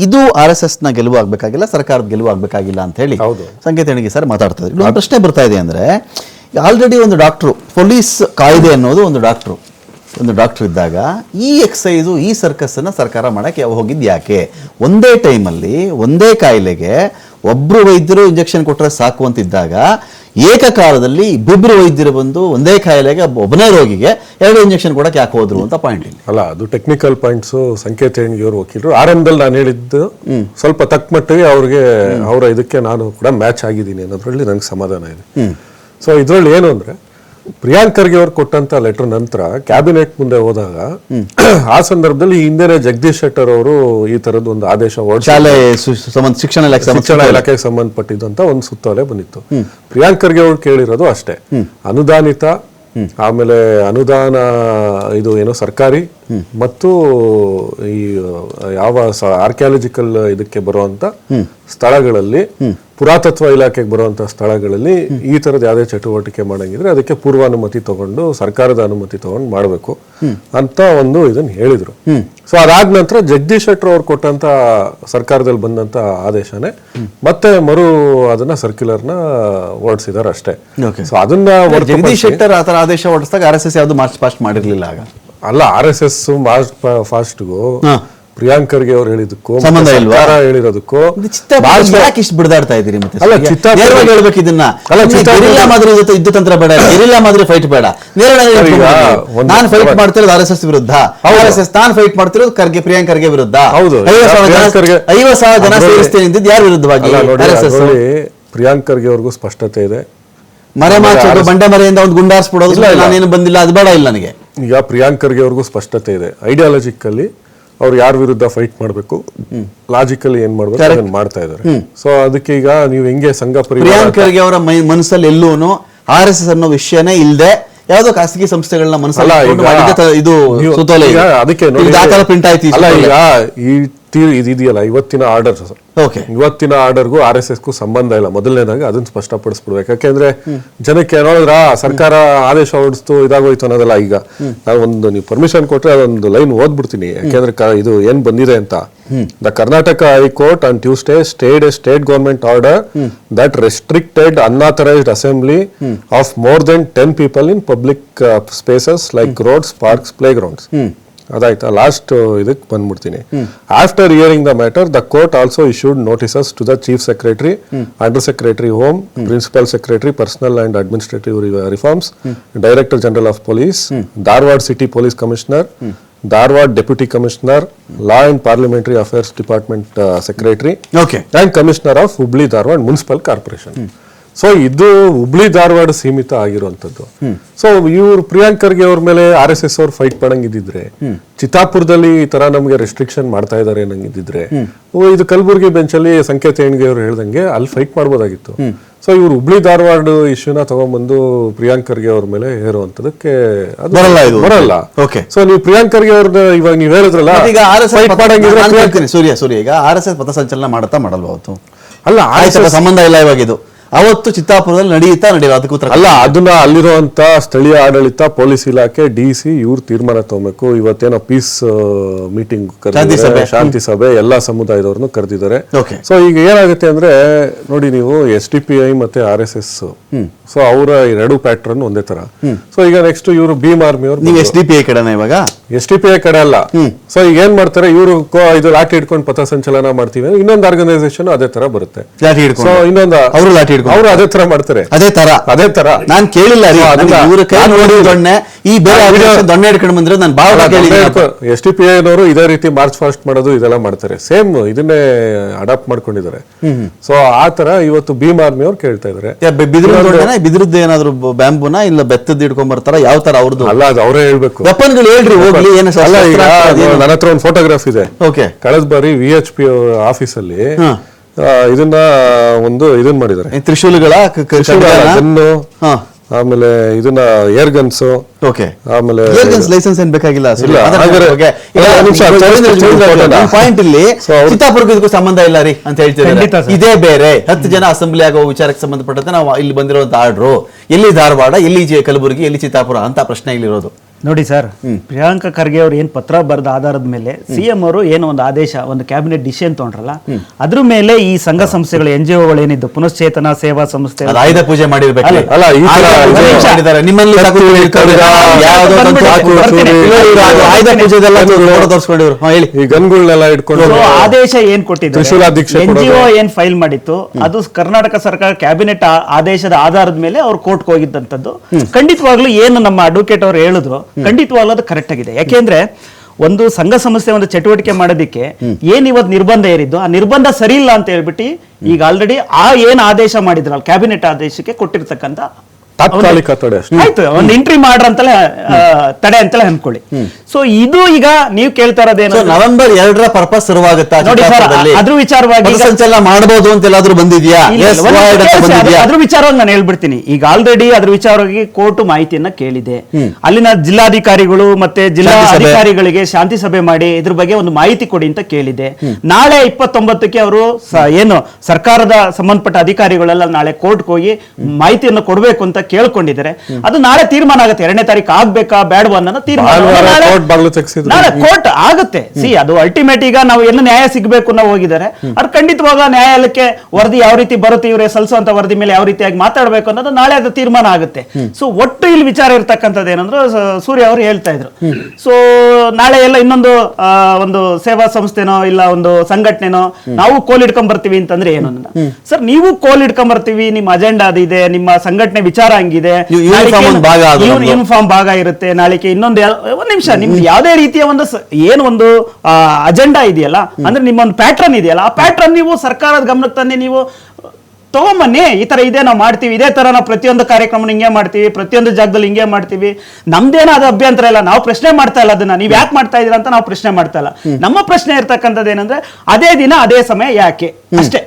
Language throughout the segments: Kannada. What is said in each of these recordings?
ಇದು ಆರ್ ಎಸ್ ಎಸ್ನ ಗೆಲುವು ಆಗ್ಬೇಕಾಗಿಲ್ಲ ಸರ್ಕಾರದ ಗೆಲುವು ಆಗ್ಬೇಕಾಗಿಲ್ಲ ಅಂತ ಹೇಳಿ. ಸಂಕೇತ ಹೆಣಿಗೆ ಸರ್ ಮಾತಾಡ್ತಾ ಇದ್ರು. ಒಂದು ಪ್ರಶ್ನೆ ಬರ್ತಾ ಇದೆ ಅಂದ್ರೆ ಆಲ್ರೆಡಿ ಒಂದು ಡಾಕ್ಟ್ರು ಪೊಲೀಸ್ ಕಾಯ್ದೆ ಅನ್ನೋದು ಒಂದು ಡಾಕ್ಟ್ರು ಒಂದು ಡಾಕ್ಟರ್ ಇದ್ದಾಗ ಈ ಎಕ್ಸೈಸು ಈ ಸರ್ಕಸ್ ಅನ್ನ ಸರ್ಕಾರ ಮಾಡಕ್ಕೆ ಹೋಗಿದ್ ಯಾಕೆ? ಒಂದೇ ಟೈಮಲ್ಲಿ ಒಂದೇ ಕಾಯಿಲೆಗೆ ಒಬ್ರು ವೈದ್ಯರು ಇಂಜೆಕ್ಷನ್ ಕೊಟ್ಟರೆ ಸಾಕು ಅಂತಿದ್ದಾಗ ಏಕಕಾಲದಲ್ಲಿ ಇಬ್ಬಿಬ್ಬರು ವೈದ್ಯರು ಬಂದು ಒಂದೇ ಕಾಯಿಲೆಗೆ ಒಬ್ಬನೇ ರೋಗಿಗೆ ಎರಡು ಇಂಜೆಕ್ಷನ್ ಕೊಡಕ್ಕೆ ಯಾಕೆ ಹೋದ್ರು ಅಂತ ಪಾಯಿಂಟ್ ಇಲ್ಲಿ. ಅಲ್ಲ ಅದು ಟೆಕ್ನಿಕಲ್ ಪಾಯಿಂಟ್ಸ್ ಸಂಕೇತ ಇವರು ವಕೀಲರು. ಆರಂಭದಲ್ಲಿ ನಾನು ಹೇಳಿದ್ದು ಸ್ವಲ್ಪ ತಕ್ಕ ಮಟ್ಟಿಗೆ ಅವ್ರಿಗೆ ಅವರ ಇದಕ್ಕೆ ನಾನು ಕೂಡ ಮ್ಯಾಚ್ ಆಗಿದ್ದೀನಿ ಅನ್ನೋದ್ರಲ್ಲಿ ನಂಗೆ ಸಮಾಧಾನ ಇದೆ. ಸೊ ಇದರಲ್ಲಿ ಏನು ಅಂದ್ರೆ ಪ್ರಿಯಾಂಕ್ ಖರ್ಗೆ ಅವ್ರು ಕೊಟ್ಟಂತ ಲೆಟರ್ ನಂತರ ಕ್ಯಾಬಿನೆಟ್ ಮುಂದೆ ಹೋದಾಗ ಆ ಸಂದರ್ಭದಲ್ಲಿ ಹಿಂದೆನೆ ಜಗದೀಶ್ ಶೆಟ್ಟರ್ ಅವರು ಈ ತರದ ಒಂದು ಆದೇಶ ಶಾಲೆ ಶಿಕ್ಷಣ ಶಿಕ್ಷಣ ಇಲಾಖೆಗೆ ಸಂಬಂಧಪಟ್ಟಿದ್ದಂತ ಒಂದು ಸುತ್ತೋಲೆ ಬಂದಿತ್ತು. ಪ್ರಿಯಾಂಕ್ ಖರ್ಗೆ ಅವ್ರು ಕೇಳಿರೋದು ಅಷ್ಟೇ. ಅನುದಾನಿತ ಆಮೇಲೆ ಅನುದಾನ ಇದು ಏನೋ ಸರ್ಕಾರಿ ಮತ್ತು ಈ ಯಾವ ಆರ್ಕಿಯಾಲಜಿಕಲ್ ಇದಕ್ಕೆ ಬರುವಂತ ಸ್ಥಳಗಳಲ್ಲಿ ಪುರಾತತ್ವ ಇಲಾಖೆಗೆ ಬರುವಂತಹ ಸ್ಥಳಗಳಲ್ಲಿ ಈ ತರದ ಯಾವುದೇ ಚಟುವಟಿಕೆ ಮಾಡಂಗಿದ್ರೆ ಅದಕ್ಕೆ ಪೂರ್ವಾನುಮತಿ ತಗೊಂಡು ಸರ್ಕಾರದ ಅನುಮತಿ ತಗೊಂಡು ಮಾಡಬೇಕು ಅಂತ ಒಂದು ಇದನ್ನ ಹೇಳಿದ್ರು ಸೊ ಅದಾದ ನಂತರ ಜಗದೀಶ್ ಶೆಟ್ಟರ್ ಅವ್ರು ಕೊಟ್ಟಂತ ಸರ್ಕಾರದಲ್ಲಿ ಬಂದಂತ ಆದೇಶನೇ ಮತ್ತೆ ಮರು ಅದನ್ನ ಸರ್ಕ್ಯುಲರ್ನ ಹೊರಡಿಸಿದಾರೆ ಅಷ್ಟೇ. ಸೊ ಅದನ್ನ ಜಗದೀಶ್ ಶೆಟ್ಟರ್ ಆತರ ಆದೇಶ ಹೊರಡಿಸಿದಾಗ ಆರ್ ಎಸ್ ಎಸ್ ಯಾವ್ದು ಮಾರ್ಚ್ ಪಾಸ್ಟ್ ಮಾಡಿರ್ಲಿಲ್ಲ ಆಗ ಅಲ್ಲ ಆರ್ ಎಸ್ ಎಸ್ ಮಾರ್ಚ್ ಫಾಸ್ಟ್ಗೂ. ಪ್ರಿಯಾಂಕ್ ಖರ್ಗೆ ಅವ್ರು ಹೇಳಿದಕ್ಕೂ ಸಂಬಂಧ ಇಲ್ವಾ? ಸರ್ಕಾರ ಹೇಳಿರೋದಕ್ಕೂ ಯಾಕೆ ಇಷ್ಟು ಬಿಡದಾಡ್ತಾ ಇದ್ದೀರಿ ಮತ್ತೆ ಅಲ್ಲ, ಚಿತ್ತ- ಚಿತ್ತಾಪುರ- ನೇರವಾಗಿ ಹೇಳ್ಬೇಕು ಇದನ್ನ. ಅಲ್ಲ, ಚಿತ್ತ- ಗೆರಿಲ್ಲಾ ಮಾದರಿ ಜೊತೆ ಯುದ್ಧ ತಂತ್ರ ಬೇಡ ಗೆರಿಲ್ಲಾ ಮಾದರಿ ಫೈಟ್ ಬೇಡ. ನೇರವಾಗಿ ಒಂದು- ನಾನು ಫೈಟ್ ಮಾಡ್ತಿರೋದು ಆರ್ ಎಸ್ ಎಸ್ ವಿರುದ್ಧ. ಹೌದು. ಆರ್ ಎಸ್ ಎಸ್ ತಾನು ಫೈಟ್ ಮಾಡ್ತಿರೋದು ಖರ್ಗೆ ಪ್ರಿಯಾಂಕರ್ಗೆ ವಿರುದ್ಧ. ಹೌದು. ಐವತ್ತು ಸಾವಿರ ಪ್ರಿಯಾಂಕ್ ಜನ ಖರ್ಗೆ- ಐವತ್ತು ಸಾವಿರ ಜನ ಅದ್ರಲ್ಲಿ- ಸೇರಿಸ್ತೇನೆ ಅಂದಿದ್ದು ಯಾರ ವಿರುದ್ಧವಾಗಿ? ಅಲ್ಲ ನೋಡಿ ಆರ್ ಎಸ್ ಎಸ್ ಅದ್ರಲ್ಲಿ ಪ್ರಿಯಾಂಕ್ ಖರ್ಗೆ ಅವ್ರಿಗೂ ಸ್ಪಷ್ಟತೆ ಇದೆ. ಮರೆ ಮಾಚೋದು ಬಂಡೆ ಮರೆಯಿಂದ ಒಂದು ಗುಂಡಾರ್ಸ್ಬಿಡೋದು ಇಲ್ಲ, ಇಲ್ಲ. ನಾನೇನು ಬಂದಿಲ್ಲ ಅದು ಬೇಡ ಇಲ್ಲ ನನಗೆ. ಈಗ ಪ್ರಿಯಾಂಕರ್ಗೆ ಅವ್ರಿಗೂ ಸ್ಪಷ್ಟತೆ ಇದೆ. ಐಡಿಯಾಲಜಿಕಲ್ಲಿ ಅವ್ರು ಯಾರ ವಿರುದ್ಧ ಫೈಟ್ ಮಾಡಬೇಕು? ಲಾಜಿಕಲಿ ಏನ್ ಮಾಡ್ಬೇಕು. ಅದನ್ನ ಮಾಡ್ತಾ ಇದ್ದಾರೆ ಸೊ ಅದಕ್ಕೆ ಈಗ ನೀವು ಹೆಂಗೆ ಸಂಘ ಪರಿವಾರ ಪ್ರಿಯಾಂಕ್ ಅವರ ಮನಸ್ಸಲ್ಲಿ ಎಲ್ಲೂನು ಆರ್ ಎಸ್ ಎಸ್ ಅನ್ನೋ ವಿಷಯನೇ ಇಲ್ಲದೆ ಯಾವುದೋ ಖಾಸಗಿ ಸಂಸ್ಥೆಗಳನ್ನ ಮನಸ್ಸಲ್ಲಿ ಇದು. ಅದಕ್ಕೆ ಪ್ರಿಂಟ್ ಆಯ್ತು ಅಲ್ಲ ಈಗ ಈ ತೀರ್ ಇದೆಯಲ್ಲ ಇವತ್ತಿನ ಆರ್ಡರ್ ಓಕೆ ಇವತ್ತಿನ ಆರ್ಡರ್ಗೂ ಆರ್ ಎಸ್ ಎಸ್ಗೂ ಸಂಬಂಧ ಇಲ್ಲ. ಮೊದಲನೇದಾಗಿ ಅದನ್ನ ಸ್ಪಷ್ಟಪಡಿಸ್ಬಿಡ್ಬೇಕು. ಯಾಕೆಂದ್ರೆ ಜನಕ್ಕೆ ನೋಡಿದ್ರ ಸರ್ಕಾರ ಆದೇಶ ಹೊರಡಿಸ್ತು ಇದಾಗೋಯ್ತು ಅನ್ನೋದಲ್ಲ ಈಗ. ನಾನು ಒಂದು ನೀವು ಪರ್ಮಿಷನ್ ಕೊಟ್ರೆ ಅದೊಂದು ಲೈನ್ ಓದ್ಬಿಡ್ತೀನಿ. ಯಾಕೆಂದ್ರೆ ಇದು ಏನ್ ಬಂದಿದೆ ಅಂತ. The Karnataka high court on Tuesday state state government order that restricted unauthorised assembly of more than ten people in public spaces like roads parks playgrounds ಅದಾಯ್ತಾ last ಇದಕ್ಕೆ ಬಂದ್ಬಿಡ್ತೀನಿ. After hearing the matter the court also issued notices to the chief secretary under secretary home principal secretary personnel and administrative reforms director general of police Dharwad city police commissioner Dharwad deputy commissioner law and parliamentary affairs department secretary okay and commissioner of Hubli Dharwad municipal corporation so ಇದು ಹುಬ್ಳಿ ಧಾರವಾಡ ಸೀಮಿತ ಆಗಿರುವಂತದ್ದು ಸೊ ಇವ್ರು ಪ್ರಿಯಾಂಕರ್ಗೆ ಅವ್ರ ಮೇಲೆ ಆರ್ ಎಸ್ ಎಸ್ ಅವ್ರು ಫೈಟ್ ಮಾಡಂಗಿದ್ರೆ ಚಿತ್ತಾಪುರದಲ್ಲಿ ಈ ತರ ನಮ್ಗೆ ರೆಸ್ಟ್ರಿಕ್ಷನ್ ಮಾಡ್ತಾ ಇದಾರೆ ಅನ್ನಂಗಿದ್ರೆ ಇದು ಕಲಬುರಗಿ ಬೆಂಚಲ್ಲಿ ಸಂಕೇತ ಹೆಣ್ಗೆ ಅವ್ರು ಹೇಳ್ದಂಗೆ ಅಲ್ಲಿ ಫೈಟ್ ಮಾಡ್ಬೋದಾಗಿತ್ತು. ಸೊ ಇವ್ರು ಹುಬ್ಳಿ ಧಾರವಾಡ ಇಶ್ಯೂನ ತಗೊಂಡ್ಬಂದು ಪ್ರಿಯಾಂಕರ್ಗೆ ಅವ್ರ ಮೇಲೆ ಹೇರುವಂತದಕ್ಕೆ ಬರಲ್ಲ ಇದು. ಬರಲ್ಲ. ಓಕೆ ಸೊ ನೀವು ಪ್ರಿಯಾಂಕರ್ಗೆ ಖರ್ಗೆ ಅವ್ರನ್ನ ಇವಾಗ ನೀವು ಹೇಳಿದ್ರಲ್ಲ ಈಗ ಆರ್ ಎಸ್ ಫೈಟ್ ಮಾಡಂಗಿದ್ರೆ ಸೂರ್ಯ ಸೂರ್ಯ ಈಗ ಆರ್ ಎಸ್ ಎಸ್ ಪಥಸಂಚಲನ ಮಾಡುತ್ತಾ ಮಾಡಲ್ವಾ ಅವತ್ತು? ಅಲ್ಲ ಎಸ್ ಸಂಬಂಧ ಇಲ್ಲ ಇವಾಗ ಇದು. ಅವತ್ತು ಚಿತ್ತಾಪುರದಲ್ಲಿ ನಡೆಯುತ್ತಾ ನಡೆಯಲ್ಲ? ಅದಕ್ಕೆ ಉತ್ತರ ಅಲ್ಲ ಅದನ್ನ ಅಲ್ಲಿರುವಂತ ಸ್ಥಳೀಯ ಆಡಳಿತ ಪೊಲೀಸ್ ಇಲಾಖೆ ಡಿ ಸಿ ಇವ್ರು ತೀರ್ಮಾನ ತಗೋಬೇಕು. ಇವತ್ತೇನೋ ಪೀಸ್ ಮೀಟಿಂಗ್ ಶಾಂತಿ ಸಭೆ. ಶಾಂತಿ ಸಭೆ. ಎಲ್ಲಾ ಸಮುದಾಯದವ್ರನ್ನು ಕರೆದಿದ್ದಾರೆ. ಸೊ ಈಗ ಏನಾಗುತ್ತೆ ಅಂದ್ರೆ ನೋಡಿ ನೀವು ಎಸ್ ಡಿ ಪಿ ಐ ಮತ್ತೆ ಆರ್ ಎಸ್ ಎಸ್ ಸೊ ಅವರ ಎರಡು ಪ್ಯಾಟ್ರನ್ ಒಂದೇ ತರ. ಸೊ ಈಗ ನೆಕ್ಸ್ಟ್ ಇವರು ಭೀಮ್ ಆರ್ಮಿ ನೀವು ಅವರು ಎಸ್ ಡಿ ಪಿ ಐ ಕಡೆನ ಇವಾಗ? ಎಸ್ ಟಿ ಪಿ ಐ ಕಡೆ ಅಲ್ಲ. ಸೊ ಈಗ ಏನ್ ಮಾಡ್ತಾರೆ ಇವರು ಇದು ಲಾಠಿ ಹಿಡ್ಕೊಂಡು ಪಥಸಂಚಲನ ಮಾಡ್ತೀವಿ ಇನ್ನೊಂದು ಆರ್ಗನೈಸೇಷನ್ ಅದೇ ತರ ಬರುತ್ತೆ. ಲಾಠಿ ಸೊ ಹಿಡ್ಕೊಂಡು ಇನ್ನೊಂದು ಅವರು ಲಾಠಿ ಹಿಡ್ಕೊಂಡು ಅವರು ಅದೇ ತರ ಮಾಡ್ತಾರೆ. ಅದೇ ತರ. ಅದೇ ತರ. ನಾನ್ ಕೇಳಿಲ್ಲ ರೀ. ಇವ್ರ ಕೈ ನೋಡಿ ದೊಣ್ಣೆ ಈ ಬೇರೆ ದೊಣ್ಣೆ ಹಿಡ್ಕೊಂಡು ಬಂದ್ರೆ ನಾನು ಬಹಳ ಎಸ್ ಟಿ ಪಿ ಐನವರು ಇದೇ ರೀತಿ ಮಾರ್ಚ್ ಫಾಸ್ಟ್ ಮಾಡೋದು ಇದೆಲ್ಲ ಮಾಡ್ತಾರೆ. ಸೇಮ್ ಇದನ್ನೇ ಅಡಾಪ್ಟ್ ಮಾಡ್ಕೊಂಡಿದ್ದಾರೆ. ಸೊ ಆ ತರ ಇವತ್ತು ಭೀಮ್ ಆರ್ಮಿ ಅವ್ರು ಕೇಳ್ತಾ ಇದಾರೆ. ಬಿದಿರದ್ದು ಏನಾದ್ರು ಬ್ಯಾಂಬುನ ಇಲ್ಲ ಬೆತ್ತದ್ದು ಹಿಡ್ಕೊಂಡ್ ಬರ್ತಾರ ಯಾವ ತರ ಅವ್ರದ್ದು ಅಲ್ಲ ಅದು ಅವರೇ ಹೇಳ್ಬೇಕು. ವೆಪನ್ಗಳು ಹೇಳ್ರಿ ಹೋಗ್ಲಿ ಏನು ನನ್ನ ಹತ್ರ ಒಂದು ಫೋಟೋಗ್ರಾಫ್ ಇದೆ. ಓಕೆ ಕಳೆದ ಬಾರಿ ವಿ ಎಚ್ ಪಿ ಆಫೀಸಲ್ಲಿ. ಇದನ್ನ ಒಂದು ಇದನ್ನ ಮಾಡಿದ್ದಾರೆ. ತ್ರಿಶೂಲಗಳ ಗನ್ನು ಹಾ. ಆಮೇಲೆ ಇದನ್ನ ಏರ್ ಗನ್ಸ್ ಓಕೆ. ಆಮೇಲೆ ಲೈಸೆನ್ಸ್ ಏನ್ ಬೇಕಾಗಿಲ್ಲ. ಪಾಯಿಂಟ್ ಇಲ್ಲಿ ಚಿತ್ತಾಪುರಕ್ಕೆ ಇದಕ್ಕೂ ಸಂಬಂಧ ಇಲ್ಲ ರೀ ಅಂತ ಹೇಳ್ತೀವಿ ಇದೇ ಬೇರೆ. ಹತ್ತು ಜನ ಅಸೆಂಬ್ಲಿ ಆಗೋ ವಿಚಾರಕ್ಕೆ ಸಂಬಂಧಪಟ್ಟಂತೆ ನಾವು ಇಲ್ಲಿ ಬಂದಿರೋ ಆರ್ಡ್ರು ಎಲ್ಲಿ ಧಾರವಾಡ ಎಲ್ಲಿ ಜೆ- ಕಲಬುರಗಿ ಎಲ್ಲಿ ಚಿತ್ತಾಪುರ ಅಂತ ಪ್ರಶ್ನೆ ಇಲ್ಲಿರೋದು. ನೋಡಿ ಸರ್ ಪ್ರಿಯಾಂಕಾ ಖರ್ಗೆ ಅವರು ಏನ್ ಪತ್ರ ಬರೆದ ಆಧಾರದ ಮೇಲೆ ಸಿಎಂ ಅವರು ಏನು ಒಂದು ಆದೇಶ ಒಂದು ಕ್ಯಾಬಿನೆಟ್ ಡಿಸಿಷನ್ ತಗೊಂಡ್ರಲ್ಲ ಅದ್ರ ಮೇಲೆ ಈ ಸಂಘ ಸಂಸ್ಥೆಗಳು ಎನ್ ಜಿ ಒಗಳು ಏನಿದ್ದು ಪುನಶ್ಚೇತನ ಸೇವಾ ಸಂಸ್ಥೆ ಆಯುಧ ಪೂಜೆ ಆದೇಶ ಏನ್ ಕೊಟ್ಟಿದ್ರು ಎನ್ ಜಿ ಒ ಏನ್ ಫೈಲ್ ಮಾಡಿತ್ತು ಅದು ಕರ್ನಾಟಕ ಸರ್ಕಾರ ಕ್ಯಾಬಿನೆಟ್ ಆದೇಶದ ಆಧಾರದ ಮೇಲೆ ಅವ್ರು ಕೋರ್ಟ್ಗೆ ಹೋಗಿದ್ದಂತದ್ದು ಖಂಡಿತವಾಗ್ಲೂ ಏನು ನಮ್ಮ ಅಡ್ವೊಕೇಟ್ ಅವರು ಹೇಳಿದ್ರು ಖಂಡಿತವಾಗ್ಲೂ ಅದು ಕರೆಕ್ಟ್ ಆಗಿದೆ. ಯಾಕೆಂದ್ರೆ ಒಂದು ಸಂಘ ಸಂಸ್ಥೆ ಒಂದು ಚಟುವಟಿಕೆ ಮಾಡೋದಕ್ಕೆ ಏನ್ ಇವತ್ತು ನಿರ್ಬಂಧ ಏರಿದ್ದು ಆ ನಿರ್ಬಂಧ ಸರಿ ಇಲ್ಲ ಅಂತ ಹೇಳ್ಬಿಟ್ಟು ಈಗ ಆಲ್ರೆಡಿ ಆ ಏನ್ ಆದೇಶ ಮಾಡಿದ್ರಲ್ಲ ಕ್ಯಾಬಿನೆಟ್ ಆದೇಶಕ್ಕೆ ಕೊಟ್ಟಿರ್ತಕ್ಕಂಥ ತಾತ್ಕಾಲಿಕ ತಡೆ ಆಯ್ತು ಒಂದು ಎಂಟ್ರಿ ಮಾಡ್ರ ಅಂತಲೇ ಆ, ತಡೆ ಅಂತಲೇ ಅನ್ಕೊಳ್ಳಿ ಸೊ ಇದು ಈಗ ನೀವು ಕೇಳ್ತಾ ಇರೋದೇನು ನವೆಂಬರ್ ಎರಡರ ಪರ್ಪಸ್ ಶುರುವಾಗುತ್ತೆ ನೋಡಿ ಸರ್, ಅದ್ರ ವಿಚಾರವಾಗಿ ಪಥಸಂಚಲನ ಮಾಡಬಹುದು ಅಂತ ಎಲ್ಲಾದ್ರೂ ಬಂದಿದ್ಯಾ? ಅದ್ರ- ವಿಚಾರವಾಗಿ ನಾನು ಹೇಳ್ಬಿಡ್ತೀನಿ. ಈಗ ಆಲ್ರೆಡಿ ಅದ್ರ ವಿಚಾರವಾಗಿ ಕೋರ್ಟ್ ಮಾಹಿತಿಯನ್ನ ಕೇಳಿದೆ. ಅಲ್ಲಿನ ಜಿಲ್ಲಾಧಿಕಾರಿಗಳು ಮತ್ತೆ ಜಿಲ್ಲಾ. ಅಧಿಕಾರಿಗಳಿಗೆ ಶಾಂತಿ ಸಭೆ ಮಾಡಿ ಇದ್ರ ಬಗ್ಗೆ ಒಂದು ಮಾಹಿತಿ ಕೊಡಿ ಅಂತ ಕೇಳಿದೆ. ನಾಳೆ ಇಪ್ಪತ್ತೊಂಬತ್ತಕ್ಕೆ ಅವರು ಏನು ಸರ್ಕಾರದ ಸಂಬಂಧಪಟ್ಟ ಅಧಿಕಾರಿಗಳೆಲ್ಲ ನಾಳೆ ಕೋರ್ಟ್ಗೆ ಹೋಗಿ ಮಾಹಿತಿಯನ್ನು ಕೊಡಬೇಕು ಅಂತ ಕೇಳ್ಕೊಂಡಿದ್ದಾರೆ. ಅದು ನಾಳೆ ತೀರ್ಮಾನ ಆಗುತ್ತೆ. ಎರಡನೇ ತಾರೀಕು ಆಗ್ಬೇಕಾ ಬೇಡವಾ ಅನ್ನೋದು ತೀರ್ಮಾನ ನಾಳೆ- ಕೋರ್ಟ್ ಆಗುತ್ತೆ. ಸಿ ಅದು ಅಲ್ಟಿಮೇಟ್ ಈಗ ನಾವು ಎಲ್ಲ ನ್ಯಾಯ ಸಿಗಬೇಕು ನಾವು ಹೋಗಿದ್ದಾರೆ. ಅದು ಖಂಡಿತವಾಗ ನ್ಯಾಯಾಲಯಕ್ಕೆ ವರದಿ ಯಾವ ರೀತಿ ಬರುತ್ತೆ ಇವರೇ ಸಲ್ಲಿಸುವಂತ ವರದಿ ಮೇಲೆ ಯಾವ ರೀತಿಯಾಗಿ ಮಾತಾಡಬೇಕು ಅನ್ನೋದು ನಾಳೆ ಅದು ತೀರ್ಮಾನ ಆಗುತ್ತೆ. ಸೊ ಒಟ್ಟು ಇಲ್ಲಿ ವಿಚಾರ ಇರ್ತಕ್ಕಂಥದ್ದು ಏನಂದ್ರೆ ಸೂರ್ಯ ಅವರು ಹೇಳ್ತಾ ಇದ್ರು. ಸೊ ನಾಳೆ ಎಲ್ಲ ಇನ್ನೊಂದು ಒಂದು ಸೇವಾ ಸಂಸ್ಥೆನೋ ಇಲ್ಲ ಒಂದು ಸಂಘಟನೆನೋ ನಾವು ಕೋಲ್ ಇಟ್ಕೊಂಡ್ ಬರ್ತೀವಿ ಅಂತಂದ್ರೆ ಏನು ಸರ್ ನೀವು ಕೋಲ್ ಇಟ್ಕೊಂಡ್ ಬರ್ತೀವಿ ನಿಮ್ಮ ಅಜೆಂಡಾ ಅದಿದೆ ನಿಮ್ಮ ಸಂಘಟನೆ ವಿಚಾರ ಹಂಗಿದೆ. ಯೂನಿಫಾರ್ಮ್ ಭಾಗ ಇರುತ್ತೆ. ನಾಳೆಗೆ ಇನ್ನೊಂದು ಒಂದ್ ನಿಮಿಷ ನಿಮ್ದು ಯಾವುದೇ ರೀತಿಯ ಒಂದು ಏನು ಒಂದು ಅಜೆಂಡಾ ಇದೆಯಲ್ಲ ಅಂದ್ರೆ ನಿಮ್ಮ ಒಂದು ಪ್ಯಾಟ್ರನ್ ಇದೆಯಲ್ಲ ಆ ಪ್ಯಾಟ್ರನ್ ನೀವು ಸರ್ಕಾರದ ಗಮನಕ್ಕೆ ತಂದೆ ನೀವು ತಗೊಂಬನ್ನಿ. ಈ ತರ ಇದೆ ನಾವು ಮಾಡ್ತೀವಿ. ಇದೇ ತರ ನಾವು ಪ್ರತಿಯೊಂದು ಕಾರ್ಯಕ್ರಮ ಹಿಂಗೆ ಮಾಡ್ತೀವಿ. ಪ್ರತಿಯೊಂದು ಜಾಗದಲ್ಲಿ ಹಿಂಗೆ ಮಾಡ್ತೀವಿ. ನಮ್ದೇನಾದ ಅದು ಅಭ್ಯಂತರ ಇಲ್ಲ. ನಾವು ಪ್ರಶ್ನೆ ಮಾಡ್ತಾ ಇಲ್ಲ ಅದನ್ನ. ನೀವು ಯಾಕೆ ಮಾಡ್ತಾ ಇದೀರ ಅಂತ ನಾವು ಪ್ರಶ್ನೆ ಮಾಡ್ತಾ ಇಲ್ಲ. ನಮ್ಮ ಪ್ರಶ್ನೆ ಇರ್ತಕ್ಕಂಥದ್ದು ಏನಂದ್ರೆ ಅದೇ ದಿನ ಅದೇ ಸಮಯ ಯಾಕೆ? ಅಷ್ಟೇ.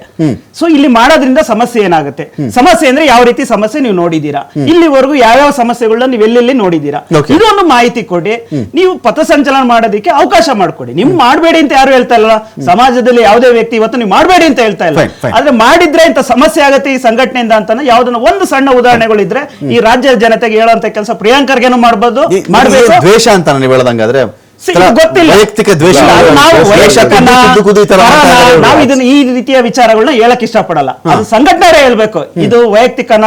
ಸೊ ಇಲ್ಲಿ ಮಾಡೋದ್ರಿಂದ ಸಮಸ್ಯೆ ಏನಾಗುತ್ತೆ? ಸಮಸ್ಯೆ ಅಂದ್ರೆ ಯಾವ ರೀತಿ ಸಮಸ್ಯೆ ನೀವು ನೋಡಿದೀರಾ ಇಲ್ಲಿವರೆಗೂ ಯಾವ್ಯಾವ ಸಮಸ್ಯೆಗಳನ್ನ ನೀವು ಎಲ್ಲೆಲ್ಲಿ ನೋಡಿದೀರಾ. ಇದೊಂದು ಮಾಹಿತಿ ಕೊಡಿ. ನೀವು ಪಥಸಂಚಲನ ಮಾಡೋದಕ್ಕೆ ಅವಕಾಶ ಮಾಡ್ಕೊಡಿ. ನಿಮ್ ಮಾಡಬೇಡಿ ಅಂತ ಯಾರು ಹೇಳ್ತಾ ಇಲ್ಲ ಸಮಾಜದಲ್ಲಿ ಯಾವುದೇ ವ್ಯಕ್ತಿ ಇವತ್ತು ನೀವು ಮಾಡಬೇಡಿ ಅಂತ ಹೇಳ್ತಾ ಇಲ್ಲ. ಆದ್ರೆ ಮಾಡಿದ್ರೆ ಇಂತ ಸಮಸ್ಯೆ ಆಗುತ್ತೆ ಈ ಸಂಘಟನೆಯಿಂದ ಅಂತ ಯಾವ್ದನ್ನ ಒಂದು ಸಣ್ಣ ಉದಾಹರಣೆಗಳಿದ್ರೆ ಈ ರಾಜ್ಯದ ಜನತೆಗೆ ಹೇಳುವಂತ ಕೆಲಸ ಪ್ರಿಯಾಂಕರ್ಗೇನು ಮಾಡ್ಬೋದು. ಮಾಡಬೇಕು. ದ್ವೇಷ ಅಂತ ನೀವು ಹೇಳದಂಗಾದ್ರೆ ವೈಯಕ್ತಿಕ ದ್ವೇಷ ನಾವು-. ಇದನ್ನ ಈ ರೀತಿಯ ವಿಚಾರಗಳನ್ನ ಹೇಳಕ್ ಇಷ್ಟಪಡಲ್ಲ. ಅದು ಸಂಘಟನೆ ಹೇಳ್ಬೇಕು. ಇದು ವೈಯಕ್ತಿಕನ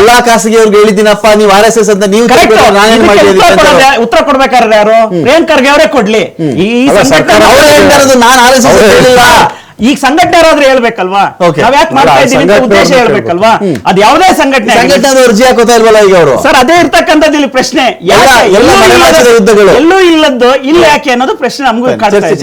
ಎಲ್ಲಾ ಖಾಸಗಿಯವ್ರಿಗೆ ಹೇಳಿದ್ದೀನಪ್ಪ ನೀವು ಆರ್ ಎಸ್ ಎಸ್ ಅಂತ ನೀವು ಉತ್ತರ ಕೊಡ್ಬೇಕಾದ್ರೆ ಯಾರು? ಪ್ರಿಯಾಂಕರ್ಗೆ ಅವರೇ ಕೊಡ್ಲಿ. ಈ ನಾನು ಆರ್ ಎಸ್ ಎಸ್ ಹೇಳಿಲ್ಲ. ಈಗ ಸಂಘಟನೆ ಯಾರಾದ್ರೂ ಹೇಳ್ಬೇಕಲ್ವಾ. ನಾವ್ ಯಾಕೆ ಮಾಡ್ತಾ ಇದ್ದೀವಿ ಇದೀವಿ ಅಂತ ಉದ್ದೇಶ ಹೇಳ್ಬೇಕಲ್ವಾ? ಅದ್ ಯಾವುದೇ ಸಂಘಟನೆ. ಸಂಘಟನೆ ಅರ್ಜಿ ಹಾಕೋತಾ ಇಲ್ವಲ್ಲ ಈಗ ಅವರು ಸರ್ ಅದೇ ಇರ್ತಕ್ಕಂಥದ್ದು ಇಲ್ಲಿ ಪ್ರಶ್ನೆ. ಎಲ್ಲ- ಇಲ್ಲದ್ದು- ಯುದ್ಧಗಳು. ಎಲ್ಲೂ ಇಲ್ಲದ್ದು ಇಲ್ಲಿ ಯಾಕೆ ಅನ್ನೋದು ಪ್ರಶ್ನೆ ನಮಗೂ ಕಾಡ್ತಾ ಇದೆ.